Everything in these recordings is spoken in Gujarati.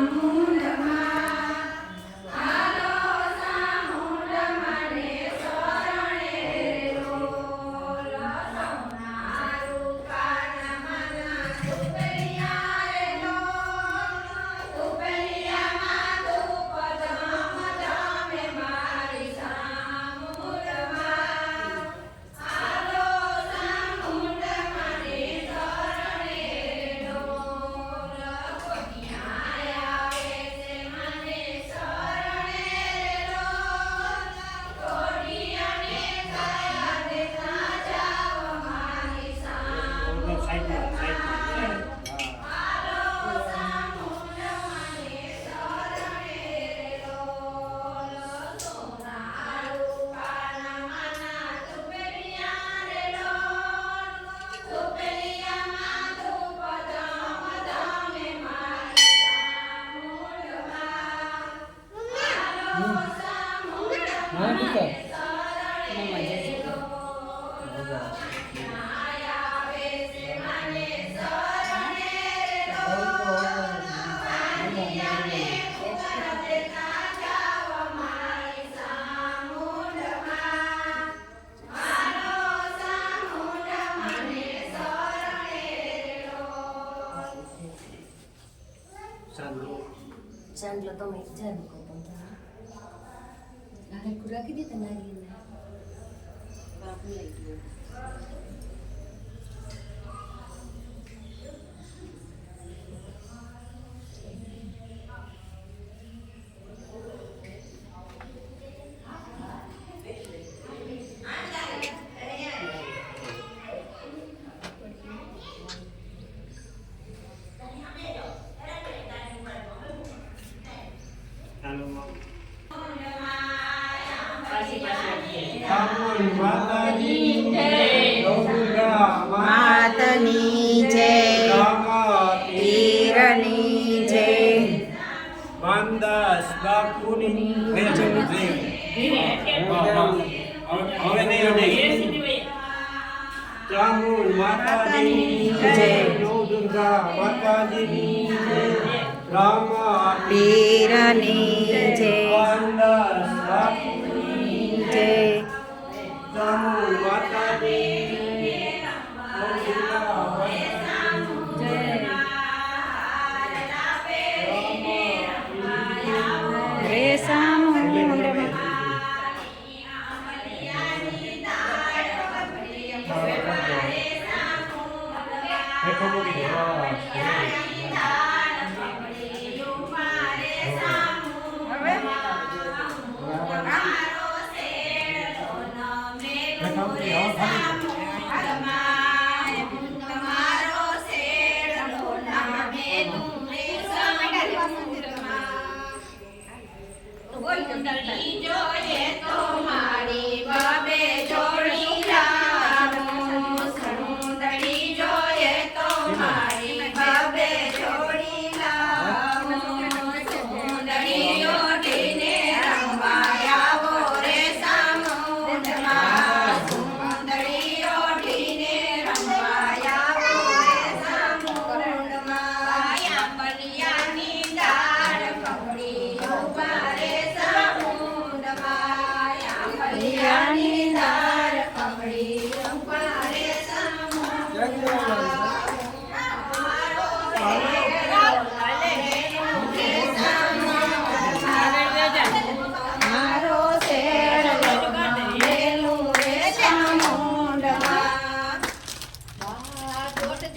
Mm-hmm. વીરની જય. જય. Voy con yo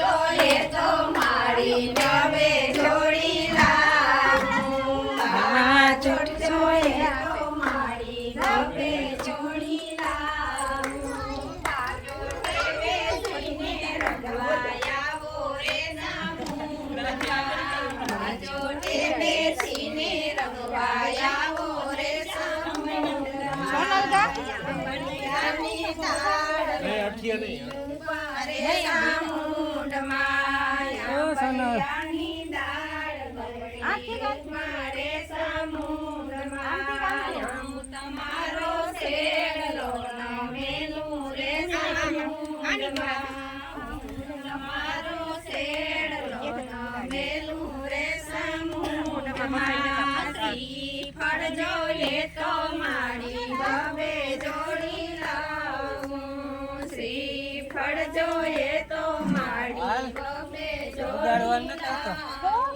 ચોલે તો મારી જવે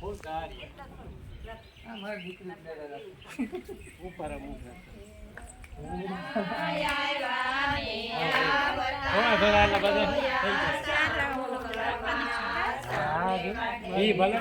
બહુ સારી મારી ભલે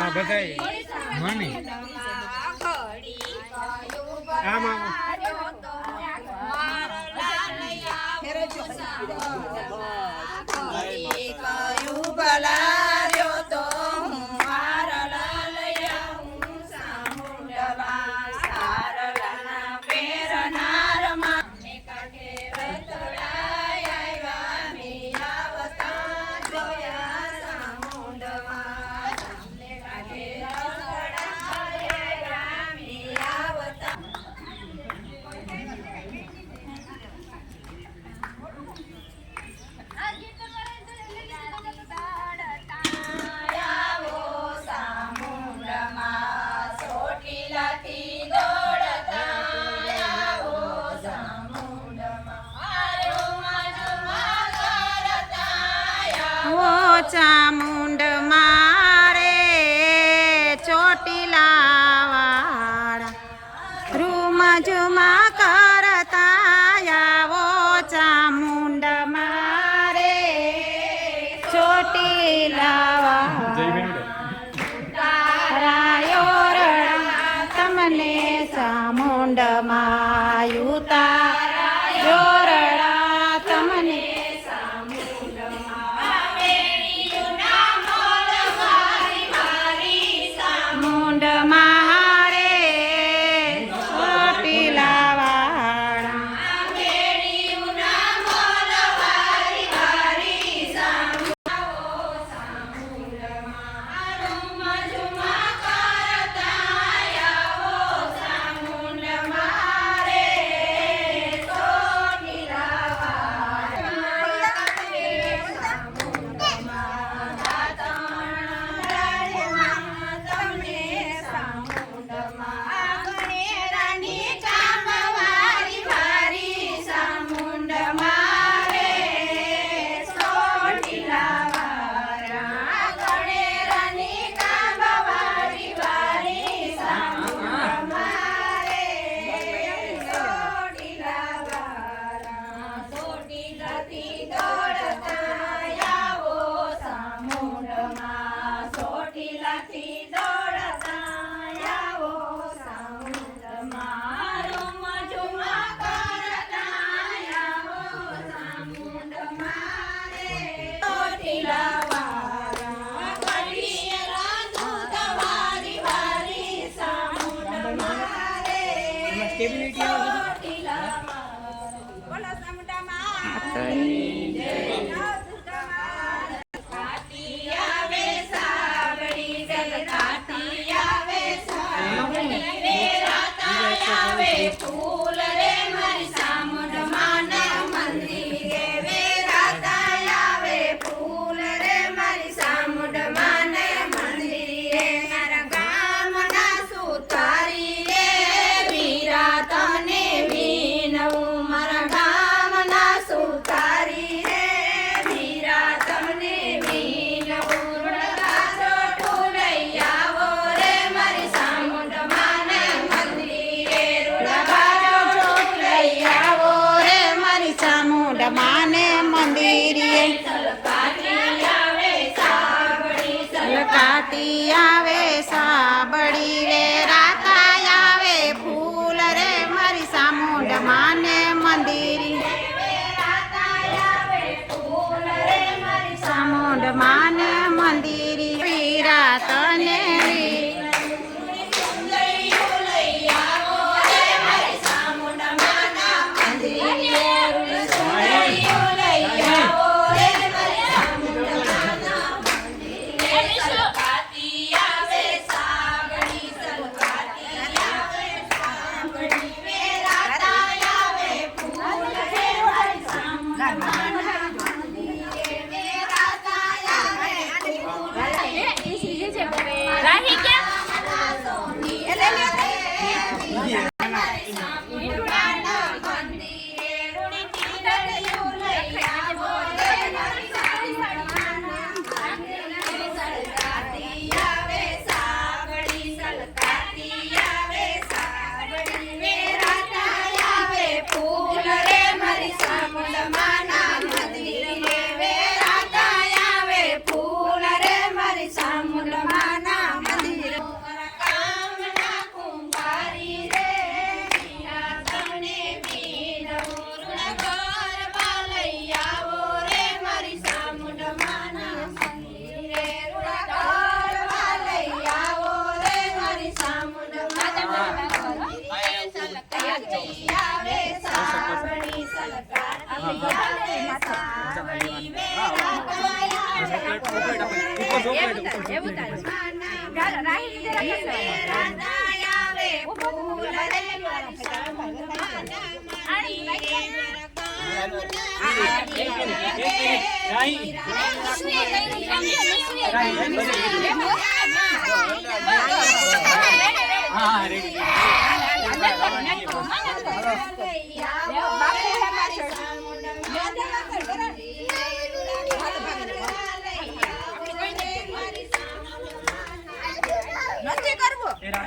માં બધાય. મણી માને મંદિરે. ચામુંડ માને મંદિરે. નથી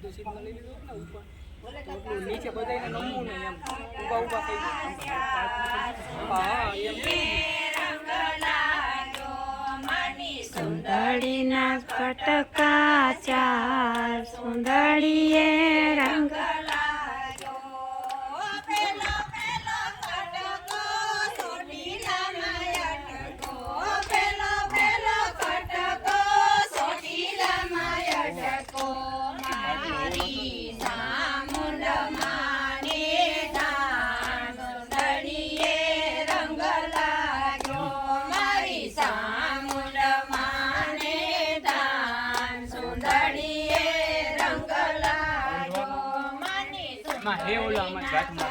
સીધો સિગ્નલ લઈ લીધો ને ઉપર. નીચે બધાને નમવું નહીં એમ. ઊભા ઊભા થઈ સુંદરીના કટકા ચાર, સુંદરીએ રંગ હે ઓલા અમારી વાત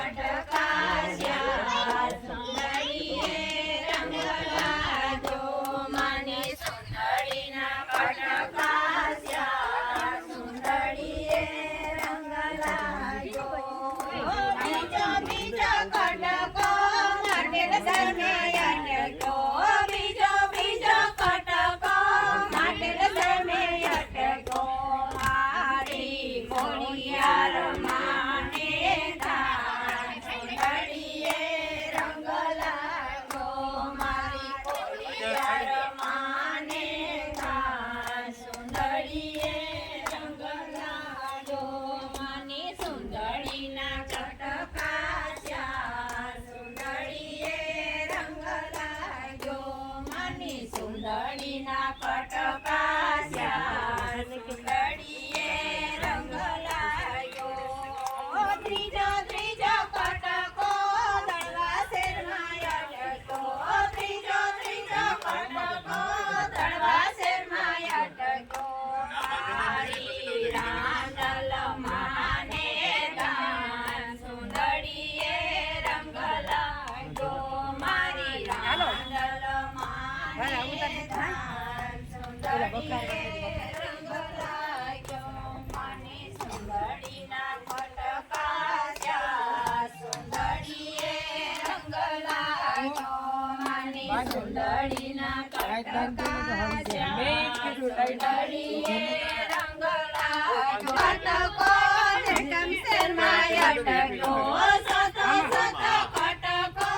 કટકો સતો સતો કટકો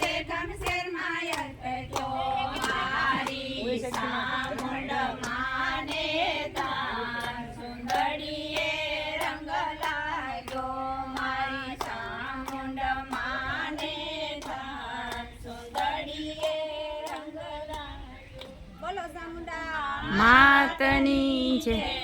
દેખમ મારી સામુંડ માને તાર સુંદરીએ રંગ મારી સામુંડ માને તાર બોલો સામુંડા, માતની છે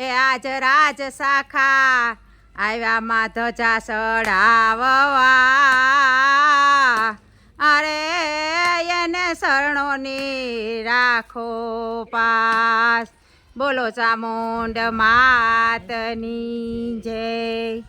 એ આજ રાજ શાખા આવ્યા માં ધજા સડાવવા અરે એને શરણોની રાખો પાસ. બોલો ચામુંડ માતની જય.